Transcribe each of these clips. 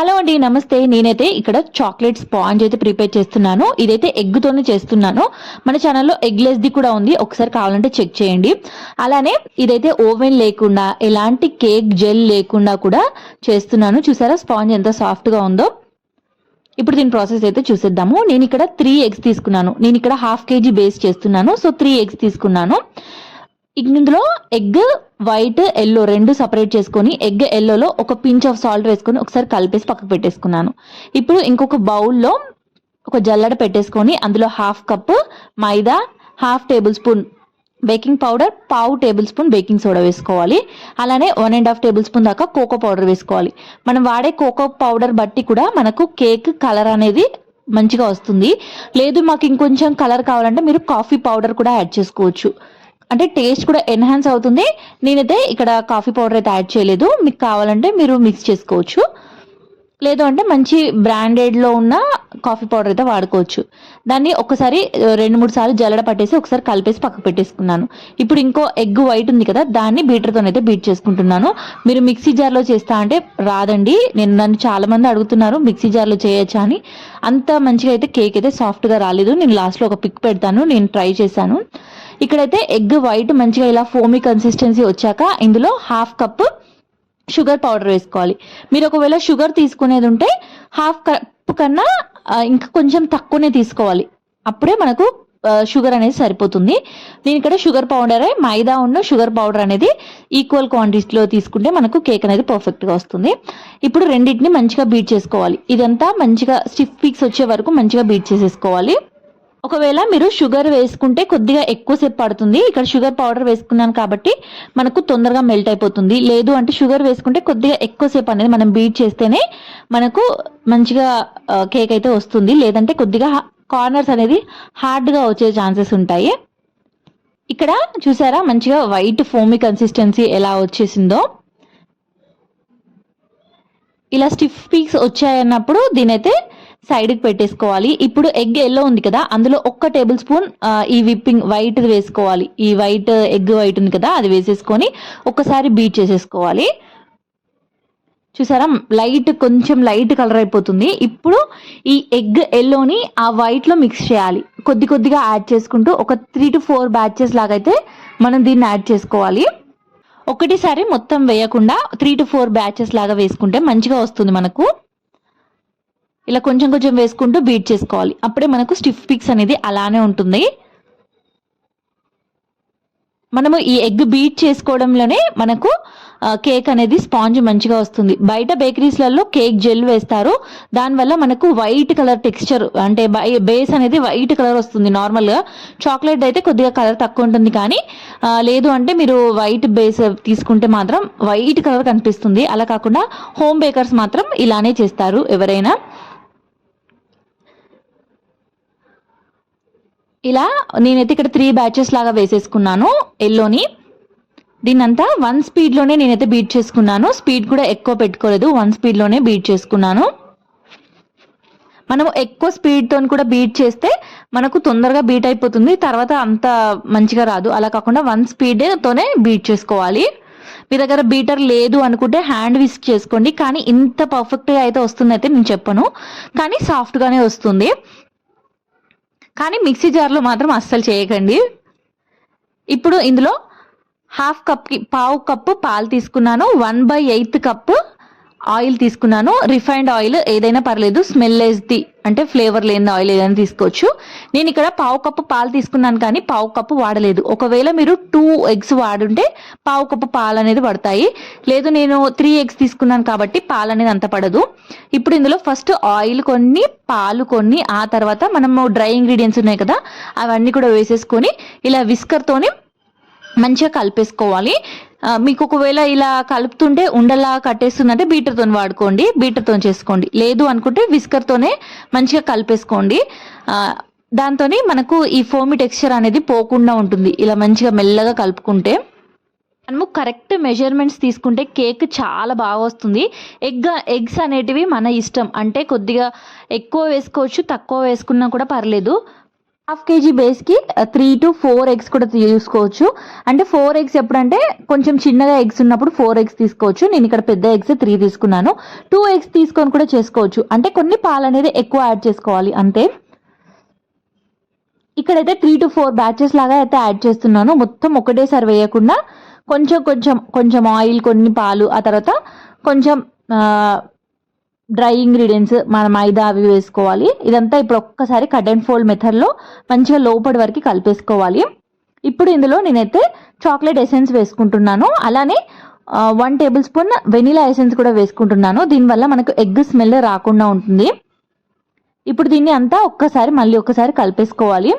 Hello అండి నమస్తే. నేనైతే ఇక్కడ చాక్లెట్ స్పాంజ్ అయితే ప్రిపేర్ చేస్తున్నాను. ఇదైతే ఎగ్తోనే చేస్తున్నాను. మన ఛానల్లో ఎగ్ లెస్ది కూడా ఉంది. ఒకసారి కావాలంటే చెక్ చేయండి. అలానే ఇదైతే ఓవెన్ లేకుండా ఎలాంటి కేక్ జెల్ లేకుండా కూడా చేస్తున్నాను. చూసారా స్పాంజ్ ఎంత సాఫ్ట్గా ఉందో? ఇప్పుడు దీని ప్రాసెస్ అయితే చూసేద్దాము. నేను ఇక్కడ త్రీ ఎగ్స్ తీసుకున్నాను. నేను ఇక్కడ హాఫ్ కేజీ బేస్ చేస్తున్నాను. సో త్రీ ఎగ్స్ తీసుకున్నాను. ఇందులో ఎగ్ వైట్ ఎల్లో రెండు సపరేట్ చేసుకొని ఎగ్ ఎల్లోలో ఒక పించ్ ఆఫ్ సాల్ట్ వేసుకొని ఒకసారి కలిపేసి పక్కకు పెట్టేసుకున్నాను. ఇప్పుడు ఇంకొక బౌల్లో ఒక జల్లడ పెట్టేసుకొని అందులో half cup maida half tablespoon baking powder పావు టేబుల్ స్పూన్ బేకింగ్ సోడా వేసుకోవాలి. అలానే one and half tablespoon దాకా కోకో పౌడర్ వేసుకోవాలి. మనం వాడే కోకో పౌడర్ బట్టి కూడా మనకు కేక్ కలర్ అనేది మంచిగా వస్తుంది. లేదు మాకు ఇంకొంచెం కలర్ కావాలంటే మీరు కాఫీ పౌడర్ కూడా యాడ్ చేసుకోవచ్చు. అంటే టేస్ట్ కూడా ఎన్హాన్స్ అవుతుంది. నేనైతే ఇక్కడ కాఫీ పౌడర్ అయితే యాడ్ చేయలేదు. మీకు కావాలంటే మీరు మిక్స్ చేసుకోవచ్చు. లేదు అంటే మంచి బ్రాండెడ్లో ఉన్న కాఫీ పౌడర్ అయితే వాడుకోవచ్చు. దాన్ని ఒకసారి రెండు మూడు సార్లు జల్లడ పట్టేసి ఒకసారి కలిపేసి పక్క పెట్టేసుకున్నాను. ఇప్పుడు ఇంకో ఎగ్ వైట్ ఉంది కదా దాన్ని బీటర్తో అయితే బీట్ చేసుకుంటున్నాను. మీరు మిక్సీ జార్లో చేస్తా అంటే రాదండి. నేను నన్ను చాలామంది అడుగుతున్నారు మిక్సీ జార్లో చేయొచ్చా అని. అంత మంచిగా అయితే కేక్ అయితే సాఫ్ట్గా రాలేదు. నేను లాస్ట్లో ఒక పిక్ పెడతాను. నేను ట్రై చేశాను. ఇక్కడైతే ఎగ్ వైట్ మంచిగా ఇలా ఫోమీ కన్సిస్టెన్సీ వచ్చాక ఇందులో హాఫ్ కప్ షుగర్ పౌడర్ వేసుకోవాలి. మీరు ఒకవేళ షుగర్ తీసుకునేది ఉంటే హాఫ్ కప్ కన్నా ఇంకా కొంచెం తక్కువనే తీసుకోవాలి. అప్పుడే మనకు షుగర్ అనేది సరిపోతుంది. నేను ఇక్కడ షుగర్ పౌడర్ మైదా ఉన్న షుగర్ పౌడర్ అనేది ఈక్వల్ క్వాంటిటీలో తీసుకుంటే మనకు కేక్ అనేది పర్ఫెక్ట్గా వస్తుంది. ఇప్పుడు రెండింటిని మంచిగా బీట్ చేసుకోవాలి. ఇదంతా మంచిగా స్టిఫ్ పీక్స్ వచ్చే వరకు మంచిగా బీట్ చేసేసుకోవాలి. ఒకవేళ మీరు షుగర్ వేసుకుంటే కొద్దిగా ఎక్కువసేపు పడుతుంది. ఇక్కడ షుగర్ పౌడర్ వేసుకున్నాను కాబట్టి మనకు తొందరగా మెల్ట్ అయిపోతుంది. లేదు అంటే షుగర్ వేసుకుంటే కొద్దిగా ఎక్కువసేపు అనేది మనం బీట్ చేస్తేనే మనకు మంచిగా కేక్ అయితే వస్తుంది. లేదంటే కొద్దిగా కార్నర్స్ అనేది హార్డ్గా వచ్చే ఛాన్సెస్ ఉంటాయి. ఇక్కడ చూసారా మంచిగా వైట్ ఫోమీ కన్సిస్టెన్సీ ఎలా వచ్చేసిందో. ఇలా స్టిఫ్ పీక్స్ వచ్చాయన్నప్పుడు దీనైతే సైడ్కి పెట్టేసుకోవాలి. ఇప్పుడు ఎగ్ ఎల్లో ఉంది కదా అందులో ఒక్క టేబుల్ స్పూన్ ఈ విప్పింగ్ వైట్ వేసుకోవాలి. ఈ వైట్ ఎగ్ వైట్ ఉంది కదా అది వేసేసుకొని ఒక్కసారి బీట్ చేసేసుకోవాలి. చూసారా లైట్ కొంచెం లైట్ కలర్ అయిపోతుంది. ఇప్పుడు ఈ ఎగ్ ఎల్లోని ఆ వైట్లో మిక్స్ చేయాలి. కొద్ది కొద్దిగా యాడ్ చేసుకుంటూ ఒక త్రీ టు ఫోర్ బ్యాచెస్ లాగా అయితే మనం దీన్ని యాడ్ చేసుకోవాలి. ఒకటిసారి మొత్తం వేయకుండా త్రీ టు ఫోర్ బ్యాచెస్ లాగా వేసుకుంటే మంచిగా వస్తుంది మనకు. ఇలా కొంచెం కొంచెం వేసుకుంటూ బీట్ చేసుకోవాలి. అప్పుడే మనకు స్టిఫ్ పిక్స్ అనేది అలానే ఉంటుంది. మనము ఈ ఎగ్ బీట్ చేసుకోవడంలోనే మనకు కేక్ అనేది స్పాంజ్ మంచిగా వస్తుంది. బయట బేకరీస్లలో కేక్ జెల్ వేస్తారు. దానివల్ల మనకు వైట్ కలర్ టెక్స్చర్ అంటే బేస్ అనేది వైట్ కలర్ వస్తుంది నార్మల్గా చాక్లెట్ అయితే కొద్దిగా కలర్ తక్కువ ఉంటుంది కానీ లేదు అంటే మీరు వైట్ బేస్ తీసుకుంటే మాత్రం వైట్ కలర్ కనిపిస్తుంది. అలా కాకుండా హోమ్ బేకర్స్ మాత్రం ఇలానే చేస్తారు ఎవరైనా. ఇలా నేనైతే ఇక్కడ త్రీ బ్యాచెస్ లాగా వేసేసుకున్నాను ఎల్లోని. దీన్నంతా వన్ స్పీడ్లోనే నేనైతే బీట్ చేసుకున్నాను. స్పీడ్ కూడా ఎక్కువ పెట్టుకోలేదు వన్ స్పీడ్లోనే బీట్ చేసుకున్నాను. మనం ఎక్కువ స్పీడ్తో కూడా బీట్ చేస్తే మనకు తొందరగా బీట్ అయిపోతుంది. తర్వాత అంత మంచిగా రాదు. అలా కాకుండా వన్ స్పీడ్తోనే బీట్ చేసుకోవాలి. మీ దగ్గర బీటర్ లేదు అనుకుంటే హ్యాండ్ విస్క్ చేసుకోండి. కానీ ఇంత పర్ఫెక్ట్గా అయితే వస్తుంది అయితే నేను చెప్పను. కానీ సాఫ్ట్గానే వస్తుంది. కానీ మిక్సీ జార్లో మాత్రం అస్సలు చేయకండి. ఇప్పుడు ఇందులో హాఫ్ కప్కి పావు కప్పు పాలు తీసుకున్నాను. One by eighth cup oil తీసుకున్నాను. రిఫైన్డ్ ఆయిల్ ఏదైనా పర్లేదు. స్మెల్ లేస్ది అంటే ఫ్లేవర్ లేని ఆయిల్ ఏదైనా తీసుకోవచ్చు. నేను ఇక్కడ పావు కప్పు పాలు తీసుకున్నాను కానీ పావు కప్పు వాడలేదు. ఒకవేళ మీరు టూ ఎగ్స్ వాడుంటే పావు కప్పు పాలు అనేది పడతాయి. లేదు నేను త్రీ ఎగ్స్ తీసుకున్నాను కాబట్టి పాలు అనేది అంత పడదు. ఇప్పుడు ఇందులో ఫస్ట్ ఆయిల్ కొన్ని పాలు కొన్ని ఆ తర్వాత మనము డ్రై ఇంగ్రీడియంట్స్ ఉన్నాయి కదా అవన్నీ కూడా వేసేసుకొని ఇలా విస్కర్తోని మంచిగా కలిపేసుకోవాలి. మీకు ఒకవేళ ఇలా కలుపుతుంటే ఉండలా కట్టేస్తుందంటే బీటర్తో వాడుకోండి బీటర్తో చేసుకోండి. లేదు అనుకుంటే విస్కర్తోనే మంచిగా కలిపేసుకోండి. దాంతో మనకు ఈ ఫోమి టెక్స్చర్ అనేది పోకుండా ఉంటుంది. ఇలా మంచిగా మెల్లగా కలుపుకుంటే. మనము కరెక్ట్ మెజర్మెంట్స్ తీసుకుంటే కేక్ చాలా బాగా వస్తుంది. ఎగ్ ఎగ్స్ అనేటివి మన ఇష్టం. అంటే కొద్దిగా ఎక్కువ వేసుకోవచ్చు తక్కువ వేసుకున్నా కూడా పర్లేదు. హాఫ్ కేజీ బేస్కి త్రీ టు ఫోర్ ఎగ్స్ కూడా తీసుకోవచ్చు. అంటే ఫోర్ ఎగ్స్ ఎప్పుడంటే కొంచెం చిన్నగా ఎగ్స్ ఉన్నప్పుడు ఫోర్ ఎగ్స్ తీసుకోవచ్చు. నేను ఇక్కడ పెద్ద ఎగ్స్ త్రీ తీసుకున్నాను. టూ ఎగ్స్ తీసుకొని కూడా చేసుకోవచ్చు. అంటే కొన్ని పాలు అనేది ఎక్కువ యాడ్ చేసుకోవాలి. అంతే. ఇక్కడైతే త్రీ టు ఫోర్ బ్యాచెస్ లాగా అయితే యాడ్ చేస్తున్నాను. మొత్తం ఒకటేసారి వేయకుండా కొంచెం కొంచెం కొంచెం ఆయిల్ కొన్ని పాలు ఆ తర్వాత కొంచెం డ్రై ఇంగ్రీడియంట్స్ మన మైదా అవి వేసుకోవాలి. ఇదంతా ఇప్పుడు ఒక్కసారి కట్ అండ్ ఫోల్డ్ మెథడ్లో మంచిగా లోపటి వరకు కలిపేసుకోవాలి. ఇప్పుడు ఇందులో నేనైతే చాక్లెట్ ఎసెన్స్ వేసుకుంటున్నాను. అలానే one tablespoon vanilla essence కూడా వేసుకుంటున్నాను. దీనివల్ల మనకు ఎగ్ స్మెల్ రాకుండా ఉంటుంది. ఇప్పుడు దీన్ని అంతా ఒక్కసారి మళ్ళీ ఒక్కసారి కలిపేసుకోవాలి.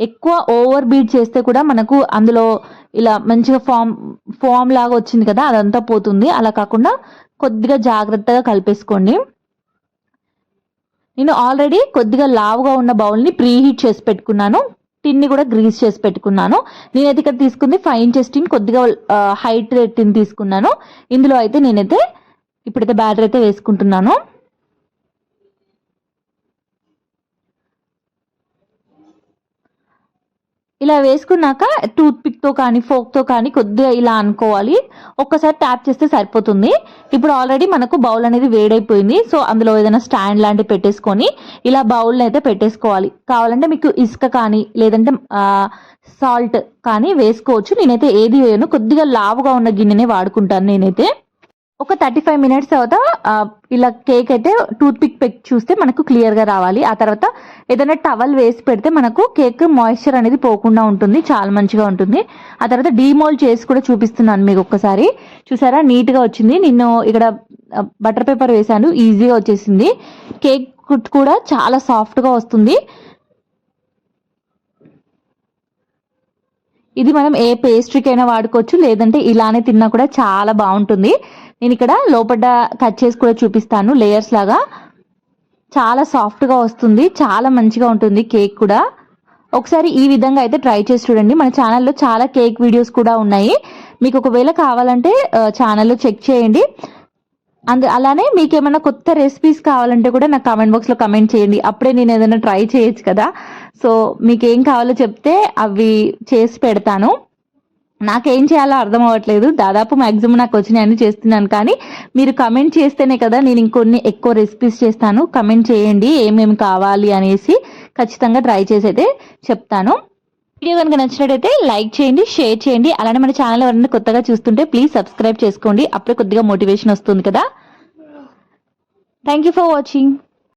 ఎక్కువ ఓవర్ బీట్ చేస్తే కూడా మనకు అందులో ఇలా మంచిగా ఫామ్ ఫామ్ లాగా వచ్చింది కదా అదంతా పోతుంది. అలా కాకుండా కొద్దిగా జాగ్రత్తగా కలిపేసుకోండి. నేను ఆల్రెడీ కొద్దిగా లావుగా ఉన్న బౌల్ని ప్రీ హీట్ చేసి పెట్టుకున్నాను. టిన్ని కూడా గ్రీస్ చేసి పెట్టుకున్నాను. నేనైతే ఇక్కడ తీసుకుంది ఫైవ్ ఇంచెస్ టిన్ కొద్దిగా హైట్ టిన్ తీసుకున్నాను. ఇందులో అయితే నేనైతే ఇప్పుడైతే బ్యాటర్ అయితే వేసుకుంటున్నాను. ఇలా వేసుకున్నాక టూత్ పిక్తో కానీ ఫోక్తో కానీ కొద్దిగా ఇలా అనుకోవాలి. ఒక్కసారి ట్యాప్ చేస్తే సరిపోతుంది. ఇప్పుడు ఆల్రెడీ మనకు బౌల్ అనేది వేడైపోయింది. సో అందులో ఏదైనా స్టాండ్ లాంటివి పెట్టేసుకొని ఇలా బౌల్ని అయితే పెట్టేసుకోవాలి. కావాలంటే మీకు ఇసుక కానీ లేదంటే సాల్ట్ కానీ వేసుకోవచ్చు. నేనైతే ఏది వేయను. కొద్దిగా లావుగా ఉన్న గిన్నెనే వాడుకుంటాను నేనైతే. ఒక థర్టీ ఫైవ్ మినిట్స్ తర్వాత ఇలా కేక్ అయితే టూత్ పిక్ పెక్ చూస్తే మనకు క్లియర్గా రావాలి. ఆ తర్వాత ఏదైనా టవల్ వేసి పెడితే మనకు కేక్ మాయిశ్చర్ అనేది పోకుండా ఉంటుంది చాలా మంచిగా ఉంటుంది. ఆ తర్వాత డీమోల్డ్ చేసి కూడా చూపిస్తున్నాను మీకు ఒక్కసారి. చూసారా? నీట్గా వచ్చింది. నిన్ను ఇక్కడ బటర్ పేపర్ వేసాను ఈజీగా వచ్చేసింది. కేక్ కూడా చాలా సాఫ్ట్గా వస్తుంది. ఇది మనం ఏ పేస్ట్రీకైనా వాడుకోవచ్చు లేదంటే ఇలానే తిన్నా కూడా చాలా బాగుంటుంది. నేను ఇక్కడ లోపల కట్ చేసి కూడా చూపిస్తాను లేయర్స్ లాగా. చాలా సాఫ్ట్గా వస్తుంది చాలా మంచిగా ఉంటుంది కేక్ కూడా. ఒకసారి ఈ విధంగా అయితే ట్రై చేసి చూడండి. మన ఛానల్లో చాలా కేక్ వీడియోస్ కూడా ఉన్నాయి. మీకు ఒకవేళ కావాలంటే ఛానల్లో చెక్ చేయండి. అందు అలానే మీకు ఏమైనా కొత్త రెసిపీస్ కావాలంటే కూడా నాకు కామెంట్ బాక్స్లో కమెంట్ చేయండి. అప్పుడే నేను ఏదైనా ట్రై చేయొచ్చు కదా. సో మీకు ఏం కావాలో చెప్తే అవి చేసి పెడతాను. నాకేం చేయాలో అర్థం అవ్వట్లేదు. దాదాపు మ్యాక్సిమం నాకు వచ్చినాయని చేస్తున్నాను కానీ మీరు కమెంట్ చేస్తేనే కదా నేను ఇంకొన్ని ఎక్కువ రెసిపీస్ చేస్తాను. కమెంట్ చేయండి ఏమేమి కావాలి అనేసి ఖచ్చితంగా ట్రై చేసి అయితే చెప్తాను. వీడియో కనుక నచ్చినట్టయితే లైక్ చేయండి షేర్ చేయండి. అలానే మన ఛానల్ ఎవరైనా కొత్తగా చూస్తుంటే ప్లీజ్ సబ్స్క్రైబ్ చేసుకోండి. అప్పుడే కొద్దిగా మోటివేషన్ వస్తుంది కదా. Thank you for watching